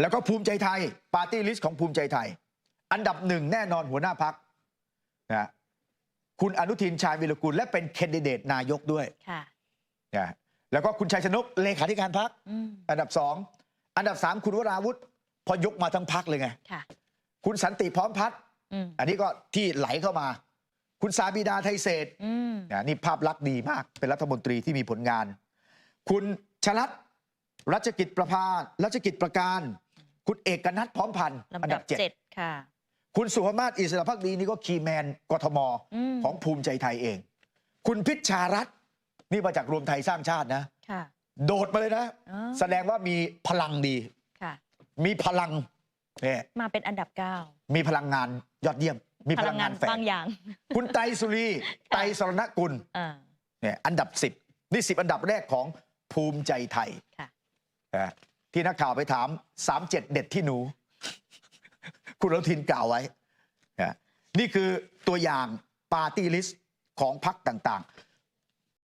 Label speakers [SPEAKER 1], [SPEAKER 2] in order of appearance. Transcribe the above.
[SPEAKER 1] แล้วก็ภูมิใจไทยปาร์ตี้ลิสต์ของภูมิใจไทย อันดับหนึ่งแน่นอนหัวหน้าพักนะคุณอนุทินชาญวิรกุลและเป็นแคนดิเดตนายกด้วย
[SPEAKER 2] ค่ะ
[SPEAKER 1] นะแล้วก็คุณชัยชนกเลขาธิการพัก
[SPEAKER 2] อืม
[SPEAKER 1] อันดับสองอันดับสามคุณวราวุธพอยกมาทั้งพักเลยไง
[SPEAKER 2] ค่ะ
[SPEAKER 1] คุณสันติพร้อมพัฒน์
[SPEAKER 2] อืม
[SPEAKER 1] อันนี้ก็ที่ไหลเข้ามา คุณสาบิดาไทยเศรษฐ์
[SPEAKER 2] อืม
[SPEAKER 1] นะนี่ภาพลักษณ์ดีมากเป็นรัฐมนตรีที่มีผลงาน คุณชลัดรัชกิจประพารัชกิจประการ คุณเอกนัทพร้อมพันธ์อัน
[SPEAKER 2] ลำดั
[SPEAKER 1] ดั
[SPEAKER 2] บบ
[SPEAKER 1] เจ็ด
[SPEAKER 2] เจ็ดค่ะ
[SPEAKER 1] คุณสุภมาศอิสระพักดีนี่ก็คีย์แมนกทม
[SPEAKER 2] อืม
[SPEAKER 1] ของภูมิใจไทยเอง คุณพิชชารัตน์นี่มาจากรวมไทยสร้างชาตินะ
[SPEAKER 2] ค่ะ
[SPEAKER 1] โดดมาเลยนะ
[SPEAKER 2] อ๋อ
[SPEAKER 1] แสดงว่ามีพลังดี
[SPEAKER 2] ค่ะ
[SPEAKER 1] มีพลังเนี่ย
[SPEAKER 2] มาเป็นอันดับเก้า
[SPEAKER 1] มีพลังงานยอดเยี่ยม มีพลังงานแฝ
[SPEAKER 2] บางงอย่าง
[SPEAKER 1] คุณไตรสุรีไตรสรณกุล
[SPEAKER 2] อ่า
[SPEAKER 1] เนี่ยอันดับ10นี่10อันดับแรกของภูมิใจไทย
[SPEAKER 2] ค่ะ
[SPEAKER 1] นะ ที่นักข่าวไปถาม37เด็ดที่หนู คุณอนุทินกล่าวไว้นะนี่คือตัวอย่างปาร์ตี้ลิสต์ของพรรคต่าง